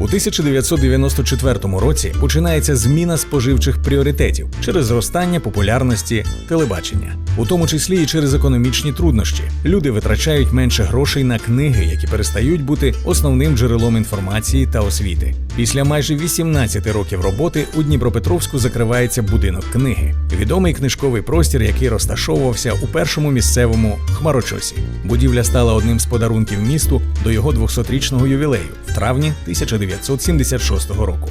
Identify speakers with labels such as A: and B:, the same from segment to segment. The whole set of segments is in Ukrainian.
A: У 1994 році починається зміна споживчих пріоритетів через зростання популярності телебачення, у тому числі і через економічні труднощі. Люди витрачають менше грошей на книги, які перестають бути основним джерелом інформації та освіти. Після майже 18 років роботи у Дніпропетровську закривається будинок книги, відомий книжковий простір, який розташовувався у першому місцевому хмарочосі. Будівля стала одним з подарунків місту до його 200-річного ювілею в травні 1976 року.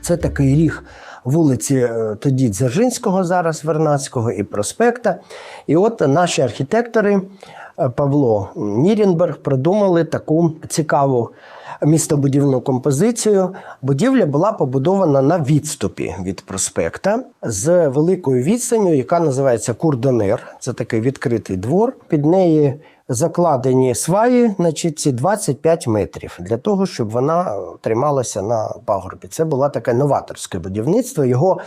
B: Це такий ріг вулиці е, тоді Дзержинського, зараз Вернадського і проспекта. І от наші архітектори Павло Нірінберг придумали таку цікаву містобудівну композицію. Будівля була побудована на відступі від проспекта з великою відстанню, яка називається Курдонер. Це такий відкритий двор. Під неї закладені сваї, значить, ці 25 метрів для того, щоб вона е, трималася на пагорбі. Це було таке новаторське будівництво. Його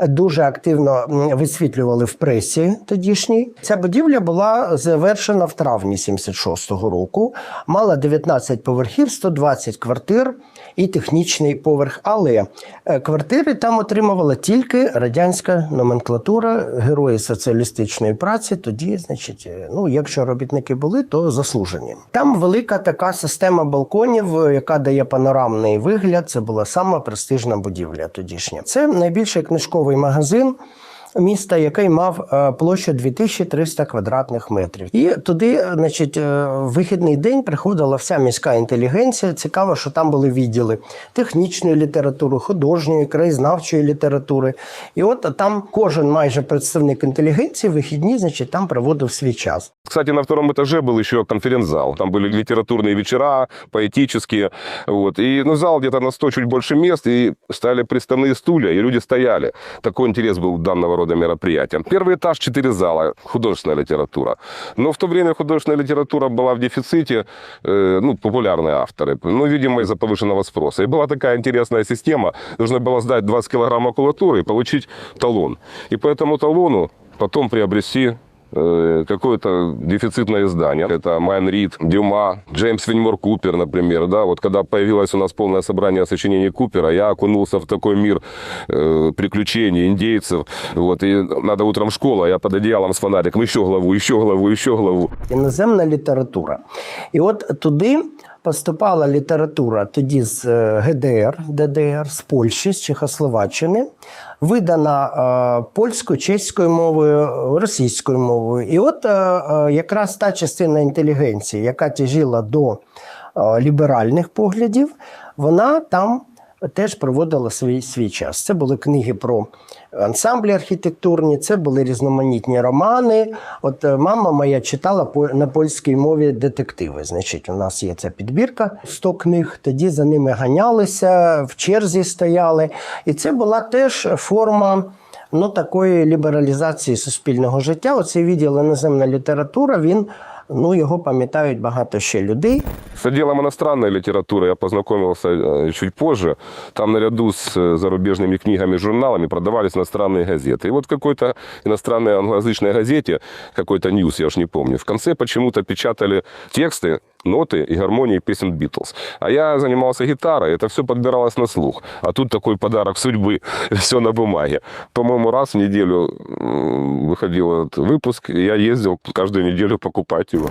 B: дуже активно висвітлювали в пресі тодішній. Ця будівля була завершена в травні 76-го року. Мала 19 поверхів, 120 квартир і технічний поверх. Але е, квартири там отримувала тільки радянська номенклатура, герої соціалістичної праці. Тоді, значить, е, ну якщо робітники були, то заслужені. Там велика така система балконів, е, яка дає панорамний вигляд. Це була сама престижна будівля тодішня. Це найбільший книжковий магазин Міста, який мав е, площу 2300 квадратних метрів, і туди, е, значить, е, в вихідний день приходила вся міська інтелігенція. Цікаво, що там були відділи технічної літератури, художньої, краєзнавчої літератури. І от там кожен майже представник інтелігенції в вихідні, значить, там проводив свій час.
C: Кстати, на втором этаже был еще конференц-зал. Там были литературные вечера, поэтические. Вот. И ну, зал где-то на 100 чуть больше мест, и стали приставные стулья, и люди стояли. Такой интерес был у данного рода мероприятия. Первый этаж, четыре зала, художественная литература. Но в то время художественная литература была в дефиците, э, ну, популярные авторы, ну, видимо, из-за повышенного спроса. И была такая интересная система, нужно было сдать 20 килограмм макулатуры и получить талон. И по этому талону потом приобрести э, какое-то дефицитное издание. Это Майн Рид, Дюма, Джеймс Виньмор Купер, например. Да? Вот когда появилось у нас полное собрание сочинений Купера, я окунулся в такой мир э, приключений индейцев. Вот, и надо утром в школу, а я под одеялом с фонариком еще главу, еще главу, еще главу.
B: іноземна література. І от туди поступала література тоді з е, ГДР, ДДР, з Польщі, з Чехословаччини, видана е, польською, чеською мовою, російською мовою. І от е, якраз та частина інтелігенції, яка тяжіла до ліберальних поглядів, вона там теж проводила свій, свій час. Це були книги про ансамблі архітектурні, це були різноманітні романи. От е, мама моя читала по- на польській мові детективи. Значить, у нас є ця підбірка 100 книг. Тоді за ними ганялися, в черзі стояли. І це була теж форма. Ну, такої лібералізації суспільного життя. Оцей відділ іноземна література, він ну його пам'ятають багато ще людей.
C: С отделом иностранной литературы я познакомился э, чуть позже. Там наряду с э, зарубежными книгами журналами продавались иностранные газеты. И вот в какой-то иностранной англоязычной газете, какой-то ньюс, я уж не помню, в конце почему-то печатали тексты, ноты и гармонии песен Битлз. А я занимался гитарой, это все подбиралось на слух. А тут такой подарок судьбы, все на бумаге. По-моему, раз в неделю выходил этот выпуск, и я ездил каждую неделю покупать его.